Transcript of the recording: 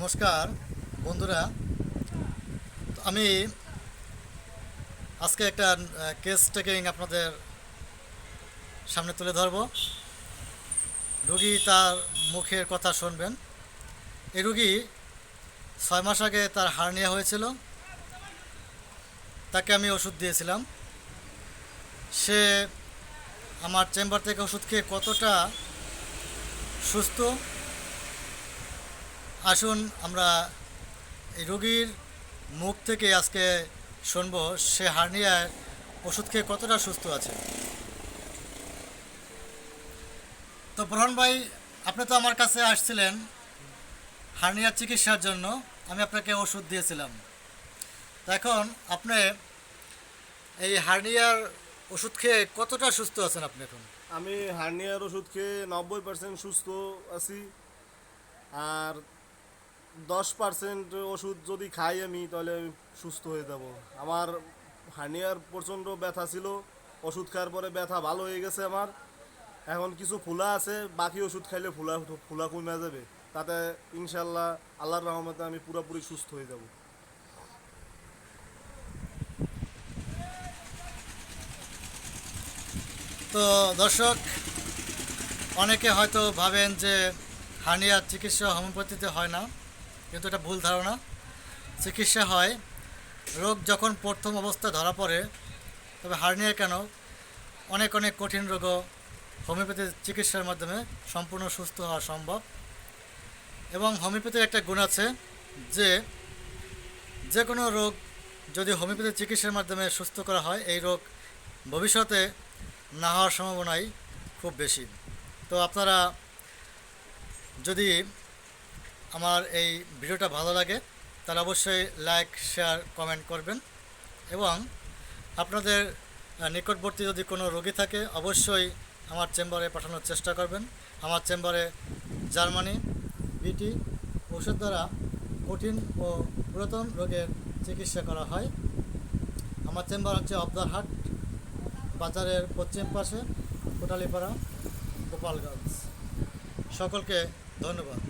নমস্কার, বন্ধুরা। আমি আজকে একটা কেস টেকিং আপনাদের সামনে তুলে ধরব। রুগী তার মুখের কথা শুনবেন। এই রুগী ছয় মাস আগে তার হার্নিয়া হয়েছিল। তাকে আমি ওষুধ দিয়েছিলাম। সে আমার চেম্বার থেকে ওষুধ খেয়ে কতটা সুস্থ আসুন, আমরা এই রোগীর মুখ থেকে আজকে শুনব, সে হার্নিয়ায় ওষুধ খেয়ে কতটা সুস্থ আছে। তো ব্রহণ ভাই, আপনি তো আমার কাছে আসছিলেন হার্নিয়ার চিকিৎসার জন্য, আমি আপনাকে ওষুধ দিয়েছিলাম। তো এখন আপনি এই হার্নিয়ার ওষুধ খেয়ে কতটা সুস্থ আছেন আপনি এখন? আমি হার্নিয়ার ওষুধ খেয়ে নব্বই পার্সেন্ট সুস্থ আছি। আর দশ পার্সেন্ট ওষুধ যদি খাই আমি, তাহলে আমি সুস্থ হয়ে যাব। আমার হার্নিয়ার প্রচণ্ড ব্যথা ছিল, ওষুধ খাওয়ার পরে ব্যথা ভালো হয়ে গেছে আমার। এখন কিছু ফুলা আছে, বাকি ওষুধ খাইলে ফুলা ফুলা কমে যাবে। তাতে ইনশাল্লাহ আল্লাহর রহমতে আমি পুরোপুরি সুস্থ হয়ে যাব। তো দর্শক, অনেকে হয়তো ভাবেন যে হার্নিয়ার চিকিৎসা হোমিওপ্যাথিতে হয় না। কিন্তু এটা ভুল ধারণা। চিকিৎসা হয়। রোগ যখন প্রথম অবস্থায় ধরা পড়ে, তবে হার্নিয়া কেন? অনেক অনেক কঠিন রোগও হোমিওপ্যাথি চিকিৎসার মাধ্যমে সম্পূর্ণ সুস্থ হওয়া সম্ভব। এবং হোমিওপ্যাথির একটা গুণ আছে যে যে কোনো রোগ যদি হোমিওপ্যাথি চিকিৎসার মাধ্যমে সুস্থ করা হয়, এই রোগ ভবিষ্যতে না হওয়ার সম্ভাবনাই খুব বেশি। তো আপনারা যদি আমার এই ভিডিওটা ভালো লাগে, তাহলে অবশ্যই লাইক শেয়ার কমেন্ট করবেন। এবং আপনাদের নিকটবর্তী যদি কোনো রোগী থাকে, অবশ্যই আমার চেম্বারে পাঠানোর চেষ্টা করবেন। আমার চেম্বারে জার্মানি, বিটি, ওষুধ দ্বারা কঠিন ও পুরাতন রোগের চিকিৎসা করা হয়। আমার চেম্বার হচ্ছে অবদারহাট, বাজারের পশ্চিম পাশে কোটালিপাড়া, গোপালগঞ্জ। সকলকে ধন্যবাদ।